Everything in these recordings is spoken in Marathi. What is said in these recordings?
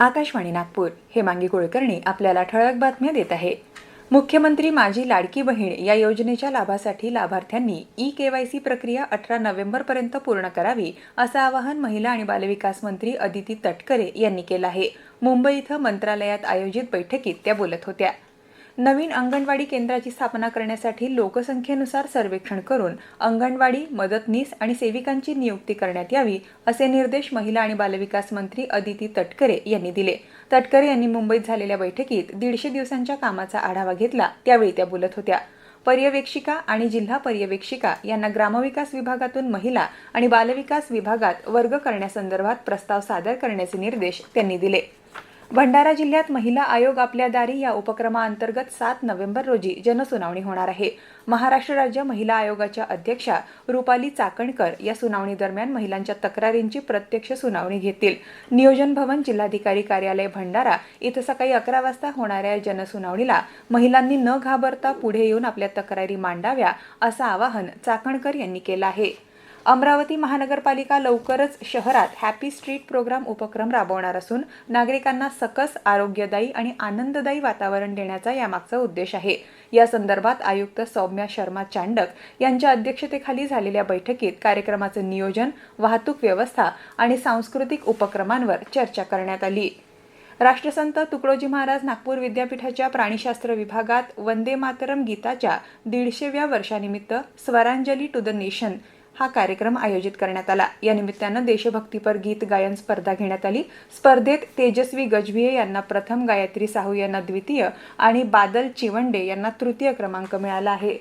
आकाशवाणी नागपूर. हे मांगी कुलकर्णी आपल्याला ठळक बातम्या देत आहे. मुख्यमंत्री माझी लाडकी बहीण या योजनेच्या लाभासाठी लाभार्थ्यांनी ई केवायसी प्रक्रिया अठरा नोव्हेंबरपर्यंत पूर्ण करावी असं आवाहन महिला आणि बालविकास मंत्री अदिती तटकरे यांनी केलं आहे. मुंबई इथं मंत्रालयात आयोजित बैठकीत त्या बोलत होत्या. नवीन अंगणवाडी केंद्राची स्थापना करण्यासाठी लोकसंख्येनुसार सर्वेक्षण करून अंगणवाडी मदतनीस आणि सेविकांची नियुक्ती करण्यात यावी असे निर्देश महिला आणि बालविकास मंत्री अदिती तटकरे यांनी दिले. तटकरे यांनी मुंबईत झालेल्या बैठकीत दीडशे दिवसांच्या कामाचा आढावा घेतला त्यावेळी त्या बोलत होत्या. पर्यवेक्षिका आणि जिल्हा पर्यवेक्षिका यांना ग्रामविकास विभागातून महिला आणि बालविकास विभागात वर्ग करण्यासंदर्भात प्रस्ताव सादर करण्याचे निर्देश त्यांनी दिले. भंडारा जिल्ह्यात महिला आयोग आपल्या दारी या उपक्रमाअंतर्गत सात नोव्हेंबर रोजी जनसुनावणी होणार आहे. महाराष्ट्र राज्य महिला आयोगाच्या अध्यक्षा रुपाली चाकणकर या सुनावणी दरम्यान महिलांच्या तक्रारींची प्रत्यक्ष सुनावणी घेतील. नियोजन भवन जिल्हाधिकारी कार्यालय भंडारा इथं सकाळी अकरा वाजता होणाऱ्या जनसुनावणीला महिलांनी न घाबरता पुढे येऊन आपल्या तक्रारी मांडाव्या असं आवाहन चाकणकर यांनी केलं आहे. अमरावती महानगरपालिका लवकरच शहरात हॅपी स्ट्रीट प्रोग्राम उपक्रम राबवणार असून नागरिकांना सकस आरोग्यदायी आणि आनंददायी वातावरण देण्याचा यामागचा उद्देश आहे. या संदर्भात आयुक्त सौम्या शर्मा चांडक यांच्या अध्यक्षतेखाली झालेल्या बैठकीत कार्यक्रमाचं नियोजन वाहतूक व्यवस्था आणि सांस्कृतिक उपक्रमांवर चर्चा करण्यात आली. राष्ट्रसंत तुकडोजी महाराज नागपूर विद्यापीठाच्या प्राणीशास्त्र विभागात वंदे मातरम गीताच्या दीडशेव्या वर्षानिमित्त स्वरांजली टू द नेशन हा कार्यक्रम आयोजित करण्यात आला. या निमित्तानं देशभक्तीपर गीत गायन स्पर्धा घेण्यात आली. स्पर्धेत तेजस्वी गजभिये यांना प्रथम गायत्री साहू यांना द्वितीय आणि बादल चिवंडे यांना तृतीय क्रमांक मिळाला आहे.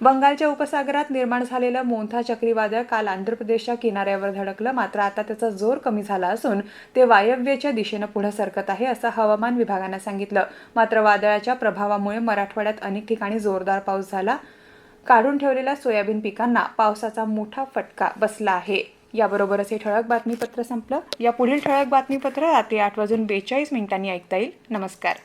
बंगालच्या उपसागरात निर्माण झालेलं मोंथा चक्रीवादळ काल आंध्र प्रदेशच्या किनाऱ्यावर धडकलं. मात्र आता त्याचा जोर कमी झाला असून ते वायव्येच्या दिशेनं पुढे सरकत आहे असं हवामान विभागानं सांगितलं. मात्र वादळाच्या प्रभावामुळे मराठवाड्यात अनेक ठिकाणी जोरदार पाऊस झाला. काढून ठेवलेल्या सोयाबीन पिकांना पावसाचा मोठा फटका बसला आहे. याबरोबरच हे ठळक बातमीपत्र संपलं. या पुढील ठळक बातमीपत्र रात्री आठ वाजून बेचाळीस मिनिटांनी ऐकता येईल. नमस्कार.